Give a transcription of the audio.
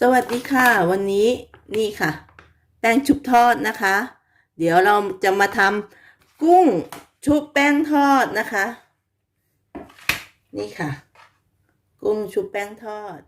สวัสดีค่ะ วันนี้นี่ค่ะ แป้งชุบทอดนะคะ เดี๋ยวเราจะมาทำกุ้งชุบแป้งทอดนะคะ นี่ค่ะ กุ้งชุบแป้งทอด